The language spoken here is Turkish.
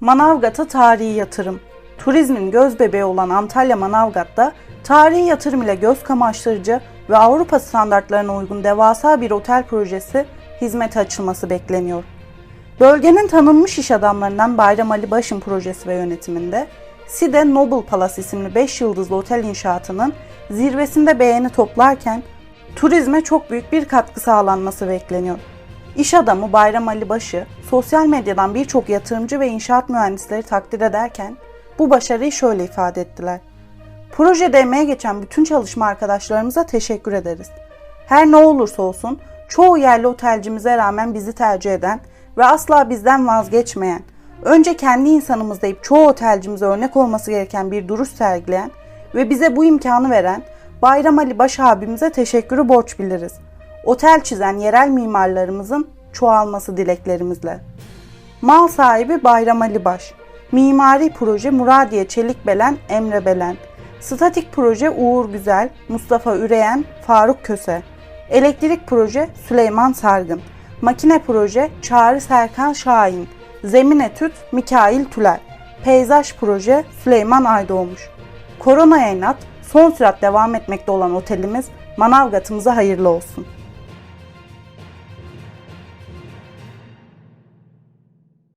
Manavgat'a tarihi yatırım. Turizmin göz bebeği olan Antalya Manavgat'ta tarihi yatırım ile göz kamaştırıcı ve Avrupa standartlarına uygun devasa bir otel projesi hizmete açılması bekleniyor. Bölgenin tanınmış iş adamlarından Bayram Ali Baş'ın projesi ve yönetiminde Side Noble Palace isimli 5 yıldızlı otel inşaatının zirvesinde beğeni toplarken turizme çok büyük bir katkı sağlanması bekleniyor. İş adamı Bayram Ali Baş'ı sosyal medyadan birçok yatırımcı ve inşaat mühendisleri takdir ederken bu başarıyı şöyle ifade ettiler. Projede emeğe geçen bütün çalışma arkadaşlarımıza teşekkür ederiz. Her ne olursa olsun çoğu yerli otelcimize rağmen bizi tercih eden ve asla bizden vazgeçmeyen, önce kendi insanımız deyip çoğu otelcimize örnek olması gereken bir duruş sergileyen ve bize bu imkanı veren Bayram Ali Baş abimize teşekkürü borç biliriz. Otel çizen yerel mimarlarımızın çoğalması dileklerimizle. Mal sahibi Bayram Ali Baş. Mimari proje Muradiye Çelik Belen, Emre Belen. Statik proje Uğur Güzel, Mustafa Üreyen, Faruk Köse. Elektrik proje Süleyman Sargın. Makine proje Çağrı Serkan Şahin. Zemin etüt Mikail Tüler. Peyzaj proje Süleyman Aydoğmuş. Korona inat son sürat devam etmekte olan otelimiz Manavgat'ımıza hayırlı olsun.